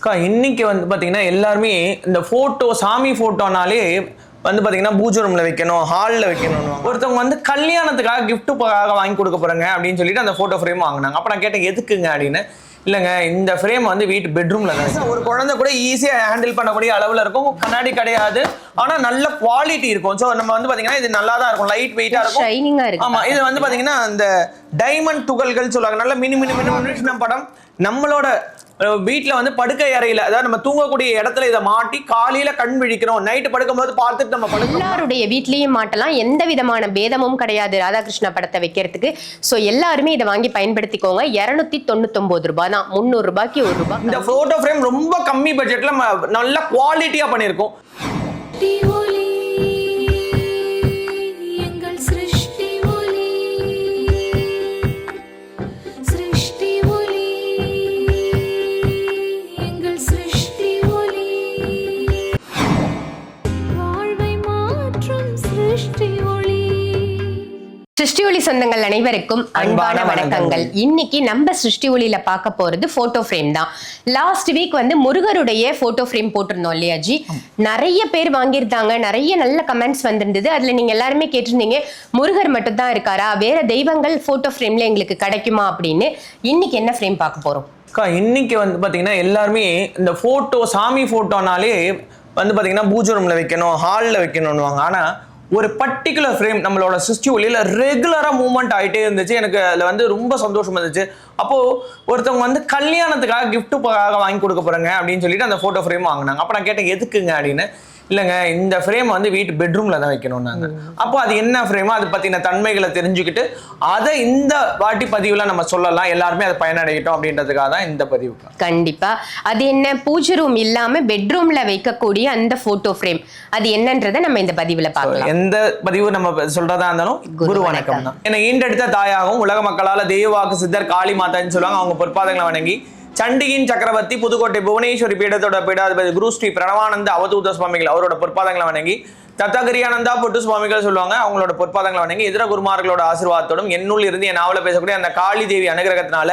அக்கா இன்னைக்கு வந்து பாத்தீங்கன்னா எல்லாருமே இந்த போட்டோ சாமி போட்டோனாலே வந்து பாத்தீங்கன்னா பூஜை ரூம்ல வைக்கணும் ஹால்ல வைக்கணும் ஒருத்தவங்க வந்து கல்யாணத்துக்காக gift காக வாங்கி கொடுக்க போறாங்க அப்படின்னு சொல்லிட்டு அந்த போட்டோ ஃப்ரேம் வாங்கினாங்க. அப்ப நான் கேட்டேன் எதுக்குங்க? அப்படின்னு. இல்லைங்க இந்த ஃப்ரேம் வந்து வீட்டு பெட்ரூம்ல தான் ஒரு குழந்தை கூட ஈஸியா ஹேண்டில் பண்ணக்கூடிய அளவுல இருக்கும். கண்ணாடி கிடையாது. ஆனா நல்ல குவாலிட்டி இருக்கும். ஸோ நம்ம வந்து பாத்தீங்கன்னா இது நல்லா தான் இருக்கும். லைட் வெயிட்டா இருக்கும். ஷைனிங்கா இருக்கு. ஆமா இது வந்து பாத்தீங்கன்னா அந்த டைமண்ட் துகள்கள் சொல்லுவாங்க. நல்ல மினி மினி மினி மினி படம். நம்மளோட வீட்ல வந்து படுக்கை அறையில அதாவது நம்ம தூங்கக்கூடிய இடத்துல இதை மாட்டி காலையில கண் விழிக்கிறோம் நைட்டு படுக்கும்போது பார்த்துட்டு நம்ம படுக்கிறோம். எல்லாருடைய வீட்லயும் மாட்டலாம் எந்த விதமான பேதமும் கிடையாது ராதாகிருஷ்ண படத்தை வைக்கிறதுக்கு. சோ எல்லாருமே இதை வாங்கி பயன்படுத்திக்கோங்க. இருநூத்தி தொண்ணூத்தொன்பது ரூபாய் தான். முந்நூறு ரூபாய்க்கு ஒரு ரூபாய் இந்த போட்டோ ஃப்ரேம் ரொம்ப கம்மி பட்ஜெட்ல நம்ம நல்ல குவாலிட்டியா பண்ணியிருக்கோம். சிருஷ்டி ஒளி சொந்தங்கள் அனைவருக்கும் அன்பான வணக்கங்கள். இன்னைக்கு நம்ம சிருஷ்டி ஒளியில பார்க்க போறது போட்டோ ஃப்ரேம் தான். லாஸ்ட் வீக் வந்து முருகருடைய போட்டோ ஃப்ரேம் போட்டிருந்தோம் இல்லையா ஜி? நிறைய பேர் வாங்கியிருந்தாங்க. நிறைய நல்ல கமெண்ட்ஸ் வந்திருந்தது. அதுல நீங்க எல்லாருமே கேட்டிருந்தீங்க முருகர் மட்டும் தான் இருக்காரா? வேற தெய்வங்கள் போட்டோ ஃப்ரேம்ல எங்களுக்கு கிடைக்குமா அப்படின்னு. இன்னைக்கு என்ன ஃப்ரேம் பார்க்க போறோம்? இன்னைக்கு வந்து பாத்தீங்கன்னா எல்லாருமே இந்த போட்டோ சாமி போட்டோனாலே வந்து பாத்தீங்கன்னா பூஜை ரூம்ல வைக்கணும் ஹால்ல வைக்கணும்னுவாங்க. ஆனா ஒரு பர்டிகுலர் ஃப்ரேம் நம்மளோட சிஸ்டி ஒளியில ரெகுலராக மூவ்மெண்ட் ஆகிட்டே இருந்துச்சு. எனக்கு அதில் வந்து ரொம்ப சந்தோஷம் இருந்துச்சு. அப்போது ஒருத்தவங்க வந்து கல்யாணத்துக்காக கிஃப்ட்டுக்காக வாங்கி கொடுக்க போறாங்க அப்படின்னு சொல்லிட்டு அந்த ஃபோட்டோ ஃப்ரேம் வாங்கினாங்க. அப்போ நான் கேட்டேன் எதுக்குங்க? அப்படின்னு. இல்லைங்க இந்த ஃப்ரேம் வந்து வீட்டு பெட்ரூம்ல தான் வைக்கணும்னாங்க அப்போ அது என்ன ஃப்ரேமோ அதை பத்தின தன்மைகளை தெரிஞ்சுக்கிட்டு அதை இந்த வாட்டி பதிவுல நம்ம சொல்லலாம். எல்லாருமே அதை பயனடையட்டும் அப்படின்றதுக்காக தான் இந்த பதிவு. கண்டிப்பா. அது என்ன? பூஜை ரூம் இல்லாம பெட்ரூம்ல வைக்கக்கூடிய அந்த போட்டோ ஃப்ரேம் அது என்னன்றதை நம்ம இந்த பதிவுல பார்க்கலாம். எந்த பதிவு நம்ம சொல்றதா இருந்தாலும் குரு. வணக்கம். தான். என்னை ஈண்டெடுத்த தாயாகவும் உலக மக்களால தெய்வாக்கு சித்தர் காளி மாதான்னு சொல்லுவாங்க. அவங்க பொற்பாதங்களை வணங்கி சண்டிகின் சக்கரவர்த்தி புதுக்கோட்டை புவனேஸ்வரி பீடத்தோட பீடாதிபதி குரு ஸ்ரீ பிரணவானந்த அவதூத சுவாமிகள் அவரோட பொற்பாதங்களை வணங்கி தத்தகிரியானந்தா பொட்டு சுவாமிகள் சொல்லுவாங்க அவங்களோட பொற்பாதங்களை வணங்கி இதர குருமார்களோட ஆசீர்வாதத்தோடும் என்னுள் இருந்து என் நாவல பேசக்கூடிய அந்த காளி தேவி அனுகிரகத்தினால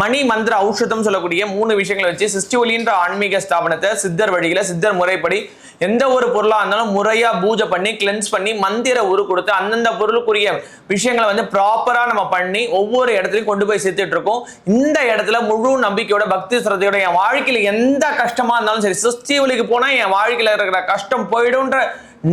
மணி மந்திர ஔஷதம் சொல்லக்கூடிய மூணு விஷயங்களை வச்சு சிஸ்டி ஒலின்ற ஆன்மீக ஸ்தாபனத்தை சித்தர் வழியில சித்தர் முறைப்படி எந்த ஒரு பொருளாக இருந்தாலும் முறையாக பூஜை பண்ணி கிளென்ஸ் பண்ணி மந்திர உரு கொடுத்து அந்தந்த பொருளுக்குரிய விஷயங்களை வந்து ப்ராப்பராக நம்ம பண்ணி ஒவ்வொரு இடத்துலையும் கொண்டு போய் சேர்த்துட்டு இருக்கோம். இந்த இடத்துல முழு நம்பிக்கையோட பக்தி சிரத்தையோட என் வாழ்க்கையில் எந்த கஷ்டமாக இருந்தாலும் சரி சிஸ்டி ஒலிக்கு போனால் என் வாழ்க்கையில் இருக்கிற கஷ்டம் போயிடும்ன்ற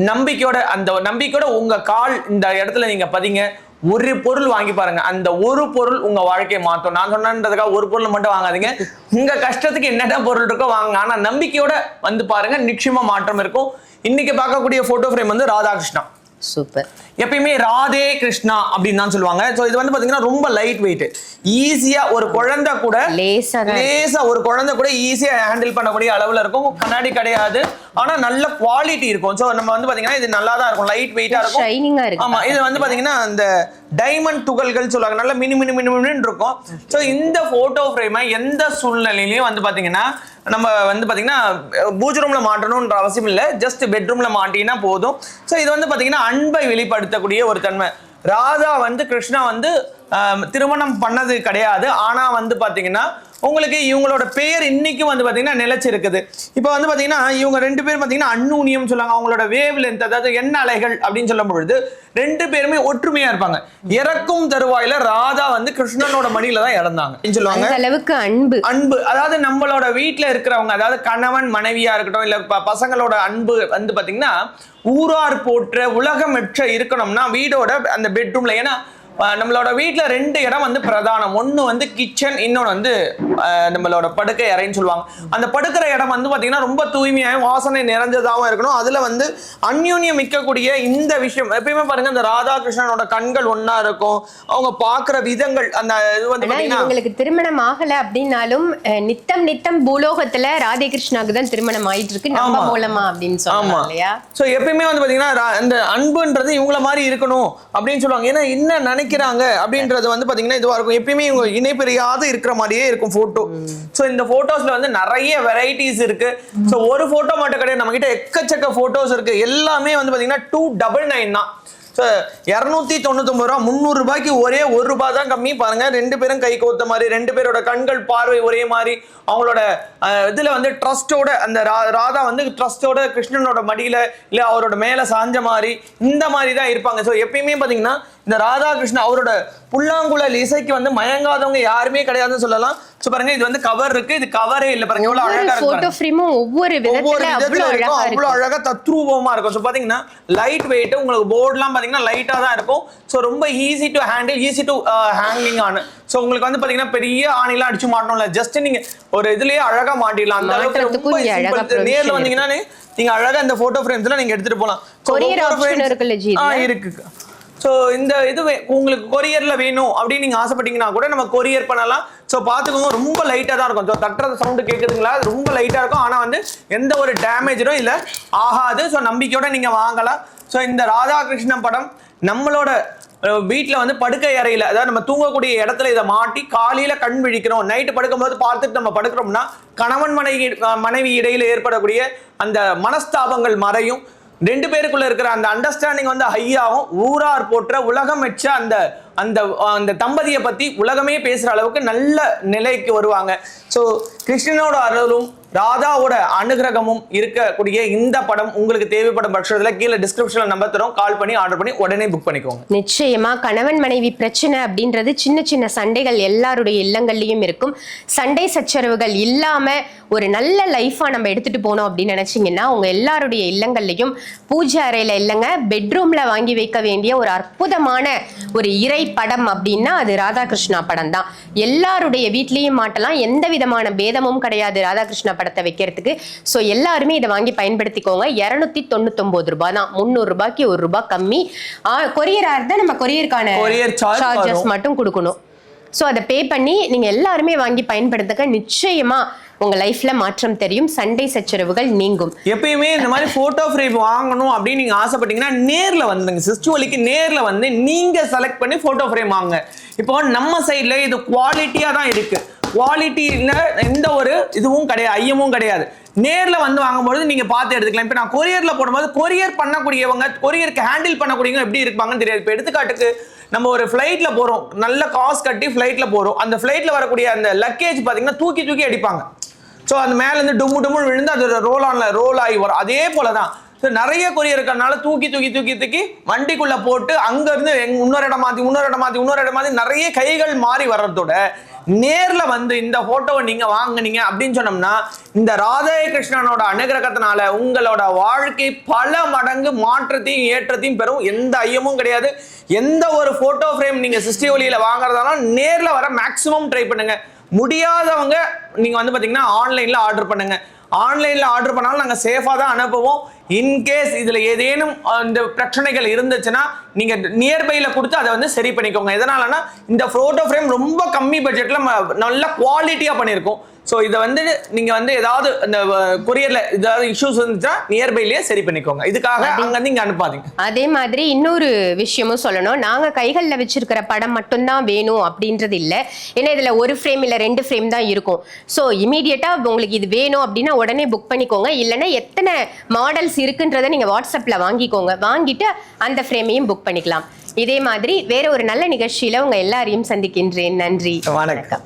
நம்பிக்கையோட அந்த நம்பிக்கையோட உங்கள் கால் இந்த இடத்துல நீங்கள் பதிங்க. ஒரு பொருள் வாங்கி பாருங்க. அந்த ஒரு பொருள் உங்க வாழ்க்கையை மாற்றும். நான் சொன்னதுக்காக ஒரு பொருள் மட்டும் வாங்காதீங்க. உங்க கஷ்டத்துக்கு என்னென்ன பொருள் இருக்கோ வாங்க ஆனா நம்பிக்கையோட வந்து பாருங்க நிச்சயமா மாற்றம் இருக்கும். இன்னைக்கு பார்க்கக்கூடிய போட்டோ ஃப்ரேம் வந்து ராதாகிருஷ்ணா. சூப்பர். எப்பயுமே ராதே கிருஷ்ணா அப்படின்னு தான் சொல்லுவாங்க. ஸோ இது வந்து பாத்தீங்கன்னா ரொம்ப லைட் வெயிட் ஈஸியா ஒரு குழந்தை கூட லேசா ஒரு குழந்தை கூட ஈஸியா ஹேண்டில் பண்ணக்கூடிய அளவுல இருக்கும். கண்ணாடி கிடையாது. ஆனா நல்ல குவாலிட்டி இருக்கும். ஸோ நம்ம வந்து பாத்தீங்கன்னா இது நல்லா தான் இருக்கும் லைட் வெயிட்டா இருக்கும். ஷைனிங்கா இருக்கு. ஆமா இது வந்து பாத்தீங்கன்னா அந்த டைமண்ட் துகள்கள் சொல்லுவாங்க. நல்ல மினி மினி மினி மினின்னு இருக்கும். ஸோ இந்த போட்டோ ஃப்ரேமை எந்த சூழ்நிலையிலையும் வந்து பாத்தீங்கன்னா நம்ம வந்து பாத்தீங்கன்னா பூஜை ரூம்ல மாட்டணும்ன்ற அவசியம் இல்லை. ஜஸ்ட் பெட்ரூம்ல மாட்டினா போதும். ஸோ இது வந்து பாத்தீங்கன்னா அன்பை வெளிப்படுத்தக்கூடிய ஒரு தன்மை. ராதா வந்து கிருஷ்ணா வந்து திருமணம் பண்ணது கிடையாது. ஆனா வந்து பாத்தீங்கன்னா உங்களுக்கு இவங்களோட பெயர் இன்னைக்கும் வந்து பாத்தீங்கன்னா நிலைச்சிருக்குது. இப்போ வந்து பாத்தீங்கன்னா இவங்க ரெண்டு பேரும் பாத்தீங்கன்னா அன்னூனியம் சொல்லுவாங்க. அவங்களோட வேவ் லென்த் அதாவது எண்ண அலைகள் அப்படின்னு சொல்லும் பொழுது ரெண்டு பேருமே ஒற்றுமையா இருப்பாங்க. இறக்கும் தருவாயில ராதா வந்து கிருஷ்ணனோட மடியில தான் இறந்தாங்க. சொல்லுவாங்க. அளவுக்கு அன்பு. அன்பு. அதாவது நம்மளோட வீட்ல இருக்கிறவங்க அதாவது கணவன் மனைவியா இருக்கட்டும் இல்ல பசங்களோட அன்பு வந்து பாத்தீங்கன்னா ஊரார் போற்ற உலகமெற்ற இருக்கணும்னா வீடோட அந்த பெட்ரூம்ல ஏன்னா நம்மளோட வீட்ல ரெண்டு இடம் வந்து பிரதானம். ஒண்ணு வந்து கிச்சன் இன்னொன்னு வந்து நம்மளோட படுக்கை அறைன்னு சொல்லுவாங்க. அந்த படுக்கிற இடம் வந்து பாத்தீங்கன்னா ரொம்ப தூய்மையாகவும் வாசனை நிறைஞ்சதாகவும் இருக்கணும். அதுல வந்து அந்யூன்யம் மிக்கக்கூடிய இந்த விஷயம் எப்பயுமே பாருங்க இந்த ராதாகிருஷ்ணனோட கண்கள் ஒண்ணா இருக்கும். அவங்க பாக்குற விதங்கள் அந்த இது வந்து இவங்களுக்கு திருமணம் ஆகல அப்படின்னாலும் நித்தம் நித்தம் பூலோகத்துல ராதே கிருஷ்ணாக்கு தான் திருமணம் ஆயிட்டு இருக்கு நம்ம. மூலமா அப்படின்னு ஆமா. இல்லையா? சோ எப்பயுமே வந்து பாத்தீங்கன்னா ரா- இந்த அன்புன்றது இவங்கள மாதிரி இருக்கணும் அப்படின்னு சொல்லுவாங்க. ஏன்னா என்ன நினைக்கிறாங்க அப்படின்றது வந்து பாத்தீங்கன்னா இதுவா இருக்கும். எப்பயுமே இவங்க இணைப்பிரியாத இருக்கிற மாதிரியே இருக்கும் போட்டோ சோ இந்த போட்டோஸ்ல வந்து நிறைய வெரைட்டிஸ் இருக்கு. சோ ஒரு போட்டோ மட்டும் கிடையாது. நம்ம கிட்ட எக்கச்சக்க போட்டோஸ் இருக்கு. எல்லாமே வந்து பாத்தீங்கன்னா டூ டபுள் நைன் தான். ஸோ இரநூத்தி தொண்ணூத்தொம்பது ரூபா முந்நூறு ரூபாய்க்கு ஒரே ஒரு ரூபாய் தான் கம்மி. பாருங்க ரெண்டு பேரும் கை கோத்த மாதிரி ரெண்டு பேரோட கண்கள் பார்வை ஒரே மாதிரி. அவங்களோட இதுல வந்து ட்ரஸ்டோட அந்த ரா- ராதா வந்து ட்ரஸ்டோட கிருஷ்ணனோட மடியில இல்ல அவரோட மேல சாஞ்ச மாதிரி இந்த மாதிரி தான் இருப்பாங்க. ஸோ எப்பயுமே பாத்தீங்கன்னா இந்த ராதாகிருஷ்ணன் அவரோட புல்லாங்குழல் இசைக்கு வந்து மயங்காதவங்க யாருமே கிடையாதுன்னு சொல்லலாம். ஸோ பாருங்க இது வந்து கவர் இருக்கு. இது கவரே இல்லை பாருங்க. எவ்வளவு அழகா இருக்கு ஒவ்வொரு விதத்துல அவ்வளவு அழகா தத்ரூபமா இருக்கும். ஸோ பாத்தீங்கன்னா லைட் வெயிட் உங்களுக்கு போர்ட்லாம் பாத்தீங்கன்னா லைட்டா தான் இருக்கும். ஸோ ரொம்ப easy to handle easy to hanging ஆன. ஸோ உங்களுக்கு வந்து பாத்தீங்கன்னா பெரிய ஆணிலாம் அடிச்சு மாட்டணும்ல. ஜஸ்ட் நீங்க ஒரு இதுலயே அழகா மாட்டிடலாம். அந்த அளவுக்கு. நேர்ல வந்தீங்கன்னா நீங்க அழகா இந்த போட்டோ ஃப்ரேம்ஸ்ல நீங்க எடுத்துட்டு போலாம்? இருக்கு. ஸோ இந்த இது வே- உங்களுக்கு கொரியரில் வேணும் அப்படின்னு நீங்கள் ஆசைப்பட்டீங்கன்னா கூட நம்ம கொரியர் பண்ணலாம். ஸோ பார்த்துக்கோங்க ரொம்ப லைட்டாக தான் இருக்கும். ஸோ தட்டுறது சவுண்டு கேட்குதுங்களா அது ரொம்ப லைட்டாக இருக்கும். ஆனால் வந்து எந்த ஒரு டேமேஜரும் இல்லை. ஆகாது. ஸோ நம்பிக்கையோடு நீங்கள் வாங்கலாம். ஸோ இந்த ராதாகிருஷ்ணன் படம் நம்மளோட வீட்டில் வந்து படுக்கை அறையில் அதாவது நம்ம தூங்கக்கூடிய இடத்துல இதை மாட்டி காலையில் கண் விழிக்கிறோம். நைட்டு படுக்கும்போது பார்த்துட்டு நம்ம படுக்கிறோம்னா கணவன் மனைவி மனைவி இடையில் ஏற்படக்கூடிய அந்த மனஸ்தாபங்கள் மறையும். ரெண்டு பேருக்குள்ள இருக்கிற அந்த அண்டர்ஸ்டாண்டிங் வந்து ஹையாகும் ஊரார் போற்ற உலகம் வச்ச அந்த அந்த அந்த தம்பதியை பத்தி உலகமே பேசுற அளவுக்கு நல்ல நிலைக்கு வருவாங்க. ஸோ கிருஷ்ணனோட அருளும் ராதாவோட அனுகிரகமும் இருக்கக்கூடிய இந்த படம் உங்களுக்கு தேவைப்படும் பட்சத்தில் கீழே டிஸ்கிரிப்ஷன்ல நம்பர் தரும். கால் பண்ணி ஆர்டர் பண்ணி உடனே புக் பண்ணிக்கோங்க. நிச்சயமா கணவன் மனைவி பிரச்சனை அப்படின்றது சின்ன சின்ன சண்டைகள் எல்லாருடைய இல்லங்கள்லயும் இருக்கும். சண்டை சச்சரவுகள் இல்லாம ஒரு நல்ல லைஃபா நம்ம எடுத்துட்டு போனோம் அப்படின்னு நினைச்சீங்கன்னா உங்க எல்லாருடைய இல்லங்கள்லையும் பூஜை அறையில இல்லைங்க பெட்ரூம்ல வாங்கி வைக்க வேண்டிய ஒரு அற்புதமான ஒரு இறை படம் அப்படின்னா அது ராதாகிருஷ்ணா படம் தான் எல்லாருடைய வீட்லயும் மாட்டலாம் எந்த விதமான பேதமும் கிடையாது ராதாகிருஷ்ணா படத்தை வைக்கிறதுக்கு. ஸோ எல்லாருமே இதை வாங்கி பயன்படுத்திக்கோங்க. இரநூத்தி தொண்ணூத்தொன்பது ரூபாய் தான் முந்நூறு ரூபாய்க்கு ஒரு ரூபாய் கம்மி. கொரியரா இருந்தா நம்ம கொரியருக்கான சார்ஜஸ். மட்டும் கொடுக்கணும். ஸோ அதை பே பண்ணி நீங்கள் எல்லாருமே வாங்கி பயன்படுத்துக்க நிச்சயமாக உங்க லைஃப்ல மாற்றம் தெரியும். சண்டை சச்சரவுகள் நீங்கும். எப்பயுமே இந்த மாதிரி போட்டோ ஃப்ரேம் வாங்கணும் அப்படின்னு நீங்க ஆசைப்பட்டீங்கன்னா நேர்ல வந்துங்க சிஸ்டுவலிக்கு நேர்ல வந்து நீங்க செலக்ட் பண்ணி போட்டோ ஃப்ரேம் வாங்க இப்போ நம்ம சைட்ல இது குவாலிட்டியா தான் இருக்கு. குவாலிட்டியில எந்த ஒரு இதுவும் கிடையாது ஐயமும் கிடையாது. நேரில் வந்து வாங்கும்போது நீங்கள் பார்த்து எடுத்துக்கலாம். இப்போ நான் கொரியரில் போடும்போது கொரியர் பண்ணக்கூடியவங்க கொரியருக்கு ஹேண்டில் பண்ணக்கூடியவங்க எப்படி இருப்பாங்கன்னு தெரியாது. இப்போ எடுத்துக்காட்டுக்கு நம்ம ஒரு ஃப்ளைட்டில் போகிறோம் நல்ல காசு கட்டி ஃப்ளைட்டில் போகிறோம் அந்த ஃப்ளைட்டில் வரக்கூடிய அந்த லக்கேஜ் பார்த்தீங்கன்னா தூக்கி தூக்கி அடிப்பாங்க. ஸோ அந்த மேலேருந்து டும்மு டும்மு விழுந்து அது ரோல் ஆன்ல ரோல் ஆகி வரும். அதே போல தான் ஸோ நிறைய கொரியர் இருக்கிறனால தூக்கி தூக்கி தூக்கி தூக்கி வண்டிக்குள்ளே போட்டு அங்கேருந்து எங் இன்னொரு இடம் மாற்றி இன்னொரு இடம் மாற்றி இன்னொரு இடம் மாற்றி நிறைய கைகள் மாறி வர்றதோட நேரில் வந்து இந்த ஃபோட்டோவை நீங்கள் வாங்கினீங்க அப்படின்னு சொன்னோம்னா இந்த ராதே கிருஷ்ணனோட அனுகிரகத்தினால உங்களோட வாழ்க்கை பல மடங்கு மாற்றத்தையும் ஏற்றத்தையும் பெறும். எந்த ஐயமும் கிடையாது. எந்த ஒரு ஃபோட்டோ ஃப்ரேம் நீங்கள் சிஸ்டி ஒளியில் வாங்குறதாலும் நேரில் வர மேக்ஸிமம் ட்ரை பண்ணுங்க. முடியாதவங்க நீங்கள் வந்து பார்த்தீங்கன்னா ஆன்லைனில் ஆர்டர் பண்ணுங்க. ஆன்லைனில் ஆர்டர் பண்ணாலும் நாங்கள் சேஃபாக தான் அனுப்புவோம். இன்கேஸ் இதுல ஏதேனும் அந்த பிரச்சனைகள் இருந்துச்சுன்னா நீங்க நியர்பைல கொடுத்து அதை வந்து சரி பண்ணிக்கோங்க. எதனாலனா இந்த போட்டோ ஃப்ரேம் ரொம்ப கம்மி பட்ஜெட்ல நல்ல குவாலிட்டியா பண்ணியிருக்கோம் ஸோ இதை வந்து நீங்க வந்து ஏதாவது இந்த கொரியர்ல ஏதாவது இஷ்யூஸ் இருந்துச்சுன்னா நியர்பைலயே சரி பண்ணிக்கோங்க. இதுக்காக அங்க இங்க அனுப்பாதீங்க. அதே மாதிரி இன்னொரு விஷயமும் சொல்லணும். நாங்க கைகள்ல வச்சிருக்கிற படம் மட்டும்தான் வேணும் அப்படின்றது இல்ல. ஏன்னா இதுல ஒரு ஃப்ரேம் இல்ல ரெண்டு ஃப்ரேம் தான் இருக்கும். ஸோ இமீடியட்டா உங்களுக்கு இது வேணும் அப்படின்னா உடனே புக் பண்ணிக்கோங்க. இல்லைன்னா எத்தனை மாடல்ஸ் இருக்குன்றதை நீங்க வாட்ஸ்அப்ல வாங்கிக்கோங்க. வாங்கிட்டு அந்த ஃப்ரேமையும் புக் பண்ணிக்கலாம். இதே மாதிரி வேற ஒரு நல்ல நிகழ்ச்சியில உங்க எல்லாரையும் சந்திக்கின்றேன். நன்றி. வணக்கம்.